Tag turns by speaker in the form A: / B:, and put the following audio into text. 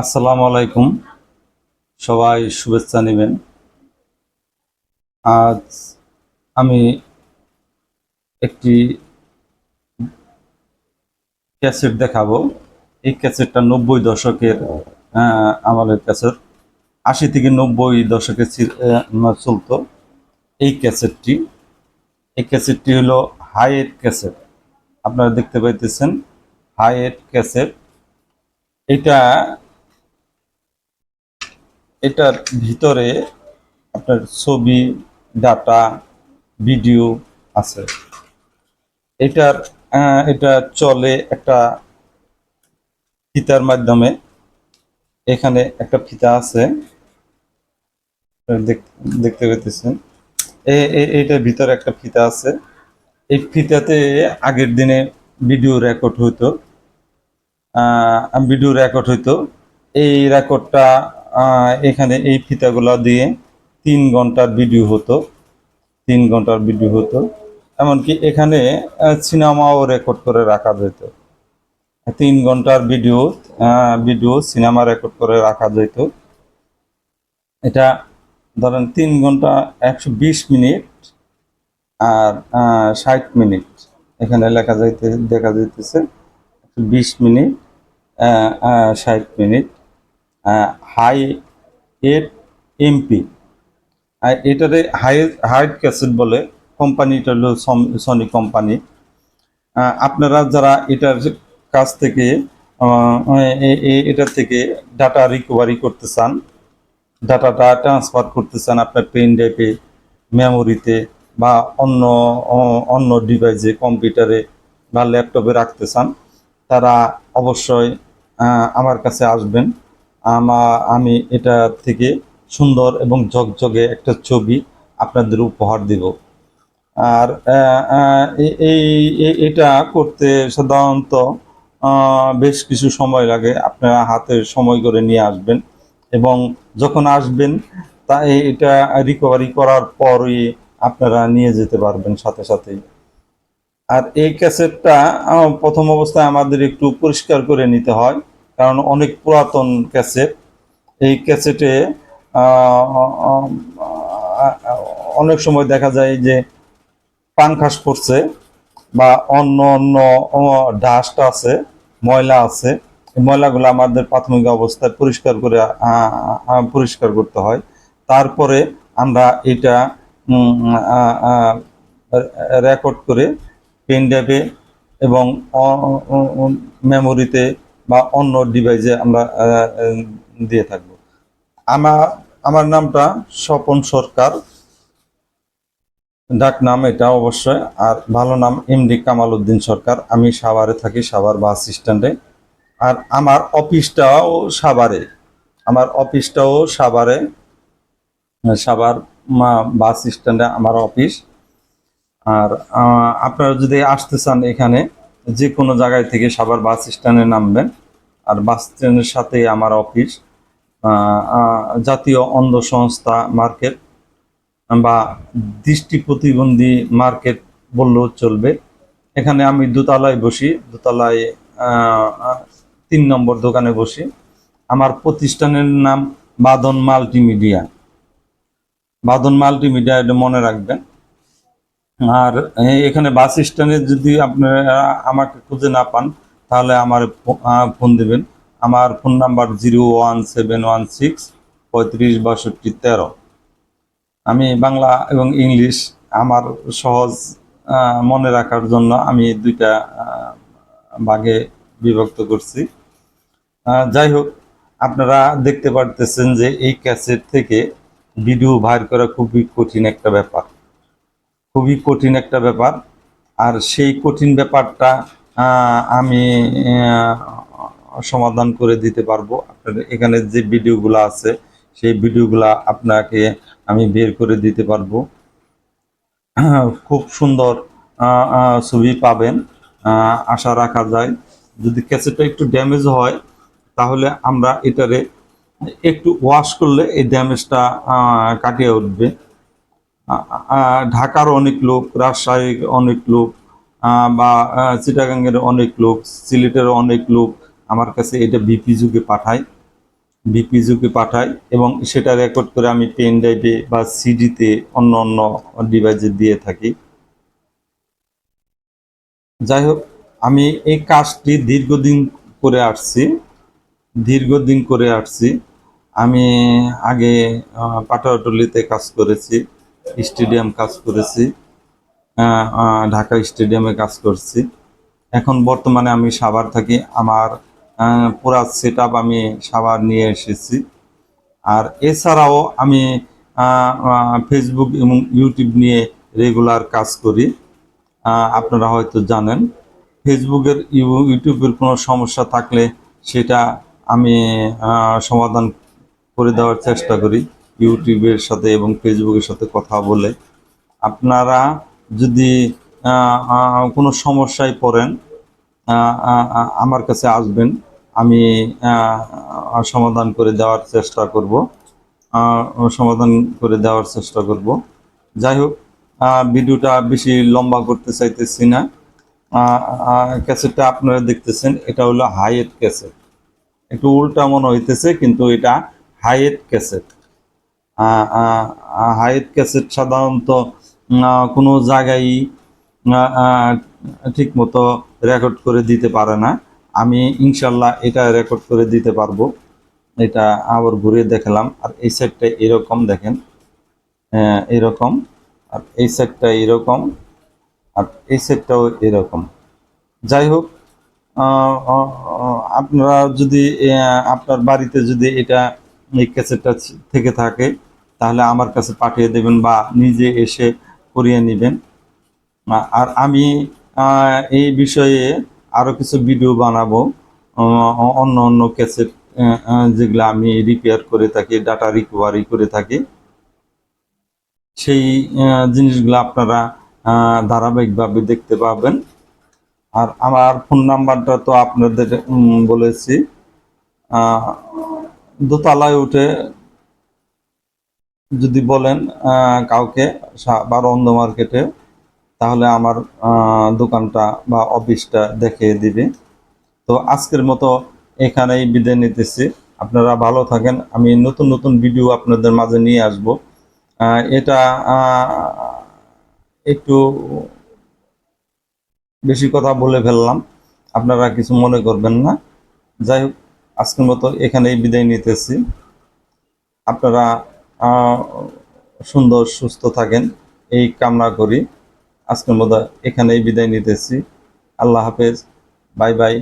A: আসসালামু আলাইকুম। সবাই শুভেচ্ছা নেবেন। আজ আমি একটি ক্যাসেট দেখাবো। এই ক্যাসেটটা নব্বই দশকের আমাদের ক্যাসেট। আশি থেকে নব্বই দশকে চলতো এই ক্যাসেটটি। এই ক্যাসেটটি হলো হাইয়েট ক্যাসেট। আপনারা দেখতে পাইতেছেন হাইয়েট ক্যাসেট। এটা এটার ভিতরে আপনার ছবি ডাটা ভিডিও আছে। এটার এটা চলে একটা ফিতার মাধ্যমে। এখানে একটা ফিতা আছে। দেখ- দেখতে পেতেছেন এইটার ভিতরে একটা ফিতা আছে। এই ফিতাতে আগের দিনে ভিডিও রেকর্ড হতো ভিডিও রেকর্ড হইতো। এই রেকর্ডটা এখানে এই ফিতাগুলো দিয়ে তিন ঘণ্টার ভিডিও হতো। তিন ঘণ্টার ভিডিও হতো। এমনকি এখানে সিনেমাও রেকর্ড করে রাখা যেত। তিন ঘণ্টার ভিডিও ভিডিও সিনেমা রেকর্ড করে রাখা যেত। এটা ধরেন তিন ঘণ্টা একশো বিশ মিনিট আর ষাট মিনিট। এখানে লেখা যাইতে, দেখা যাইতেছে বিশ মিনিট ষাট মিনিট। High eight MP. এটারে হাই হাইট ক্যাসেট বলে কোম্পানিটা হলো সনি কোম্পানি আপনারা যারা এটার কাছ থেকে আহ, এ- এ- এটার থেকে ডাটা রিকভারি করতে চান ডাটাটা ট্রান্সফার করতে চান আপনার পেন ড্রাইভে মেমোরিতে বা অন্য অন্য ডিভাইসে কম্পিউটারে বা ল্যাপটপে রাখতে চান তারা অবশ্যই আমার কাছে আসবেন। আমা, আমি এটা থেকে সুন্দর এবং ঝকঝকে একটা ছবি আপনাদের উপহার দিব। আর এই এটা করতে সাধারণত বেশ কিছু সময় লাগে। আপনারা হাতে সময় করে নিয়ে আসবেন এবং যখন আসবেন তা এটা রিকভারি করার পরই আপনারা নিয়ে যেতে পারবেন সাথে সাথেই। আর এই ক্যাসেটটা প্রথম অবস্থায় আমাদের একটু পরিষ্কার করে নিতে হয়। কারণ অনেক পুরাতন ক্যাসেট। এই ক্যাসেটে অনেক সময় দেখা যায় যে পাংখাস পড়ছে বা অন্য অন্য ডাস্ট আছে, ময়লা আছে। ময়লাগুলো আমাদের প্রাথমিক অবস্থায় পরিষ্কার করে পরিষ্কার করতে হয়। তারপরে আমরা এটা রেকর্ড করে পেন ড্রাইভে এবং মেমোরিতে বা অন্য ডিভাইসে আমরা দিয়ে থাকব। আমার আমার নামটা স্বপন সরকার। ডাক নাম এটা অবশ্যই। আর ভালো নাম এমডি কামাল উদ্দিন সরকার। আমি সাভারে থাকি, সাভার বাস স্ট্যান্ডে। আর আমার অফিসটাও সাভারে। আমার অফিসটাও সাভারে। সাভার বাস স্ট্যান্ডে আমার অফিস। আর আপনারা যদি আসতে চান এখানে যে কোনো জায়গায় থেকে সাভার বাস স্ট্যান্ডে নামবেন। আর বাস স্ট্যান্ডের সাথে আমার অফিস জাতীয় অন্ধ সংস্থা মার্কেট বা দৃষ্টি প্রতিবন্ধী মার্কেট বললেও চলবে। এখানে আমি দোতলায় বসি, দোতলায় তিন নম্বর দোকানে বসি। আমার প্রতিষ্ঠানের নাম বাদন মাল্টিমিডিয়া। বাদন মাল্টিমিডিয়া এটা মনে রাখবেন। আর এখানে বাস স্ট্যান্ডে যদি আপনারা আমাকে খুঁজে না পান, তাহলে আমার ফোন দেবেন। আমার phone number zero one seven one six পঁয়ত্রিশ বাষট্টি তেরো। আমি বাংলা এবং ইংলিশ, আমার সহজ মনে রাখার জন্য আমি দুইটা ভাগে বিভক্ত করছি। যাই হোক, আপনারা দেখতে পারতেছেন যে এই ক্যাসেট থেকে ভিডিও বাইর করা খুবই কঠিন একটা ব্যাপার। খুবই কঠিন একটা ব্যাপার। আর সেই কঠিন ব্যাপারটা আমি সমাধান করে দিতে পারব। আপনাদের এখানে যে ভিডিওগুলো আছে, সেই ভিডিওগুলো আপনাকে আমি বের করে দিতে পারব। খুব সুন্দর ছবি পাবেন আশা রাখা যায়। যদি ক্যাসেটটা একটু ড্যামেজ হয়, তাহলে আমরা এটারে একটু ওয়াশ করলে এই ড্যামেজটা কাটিয়ে উঠবে। ঢাকার অনেক লোক, রাজশাহীর অনেক লোক বা চিটাগাঙ্গের অনেক লোক, সিলেটের অনেক লোক আমার কাছে এটা বিপি যুগে পাঠায় বিপি যুগে পাঠায় এবং সেটা রেকর্ড করে আমি পেন ড্রাইভে বা সিডিতে অন্য অন্য ডিভাইসে দিয়ে থাকি। যাই হোক, আমি এই কাজটি দীর্ঘদিন করে আসছি, দীর্ঘদিন করে আসছি। আমি আগে পাটাটলিতে কাজ করেছি। স্টেডিয়াম কাজ করেছি। ঢাকা স্টেডিয়ামে কাজ করছি। এখন বর্তমানে আমি সাভার থাকি। আমার পুরা সেট আমি সাভার নিয়ে এসেছি। আর এছাড়াও আমি ফেসবুক এবং ইউটিউব নিয়ে রেগুলার কাজ করি। আপনারা হয়তো জানেন ফেসবুকের ইউ- ইউটিউবের কোনো সমস্যা থাকলে সেটা আমি সমাধান করে দেওয়ার চেষ্টা করি। ইউটিউবের সাথে এবং ফেসবুকের সাথে কথা বলে আপনারা যদি কোনো সমস্যায় পড়েন আমার কাছে আসবেন, আমি সমাধান করে দেওয়ার চেষ্টা করব সমাধান করে দেওয়ার চেষ্টা করব। যাই হোক ভিডিওটা বেশি লম্বা করতে চাইতেছি না। ক্যাসেটটা আপনারা দেখতেছেন, এটা হলো হাইয়েট ক্যাসেট। একটু উল্টা মনে হইতেছে, কিন্তু এটা হাইয়েট ক্যাসেট। হাইয়েট ক্যাসেট সাধারণত কোনো জায়গায় ঠিক মতো রেকর্ড করে দিতে পারে না। আমি ইনশাল্লাহ এটা রেকর্ড করে দিতে পারব। এটা আবার ঘুরে দেখালাম। আর এই সাইডটা এরকম দেখেন। এরকম। আর এই সাইডটা এরকম। আর এই সাইডটাও এরকম। যাই হোক আপনারা যদি আপনার বাড়িতে যদি এটা এই ক্যাসেটটা থেকে থাকে, তাহলে আমার কাছে পাঠিয়ে দেবেন বা নিজে এসে করিয়ে নেবেন। আর আমি এই বিষয়ে আরও কিছু ভিডিও বানাবো। অন্য অন্য ক্যাসেট যেগুলো আমি রিপেয়ার করে থাকি ডাটা রিকভারি করে থাকি। সেই জিনিসগুলো আপনারা ধারাবাহিকভাবে দেখতে পাবেন। আর আমার ফোন নাম্বারটা তো আপনাদের বলেছি। দোতলায় উঠে যদি বলেন কাউকে বারো অন্ধ মার্কেটে, তাহলে আমার দোকানটা বা অফিসটা দেখিয়ে দিবে। তো আজকের মতো এখানেই বিদায় নিতেছি। আপনারা ভালো থাকেন। আমি নতুন নতুন ভিডিও আপনাদের মাঝে নিয়ে আসব। এটা একটু বেশি কথা বলে ফেললাম। আপনারা কিছু মনে করবেন না। যাই হোক আজকের মতো এখানেই বিদায় নিতেছি। আপনারা সুন্দর, সুস্থ থাকেন, এই কামনা করি। আজকের মতো এখানেই বিদায় নিতেছি। আল্লাহ হাফেজ। Bye bye.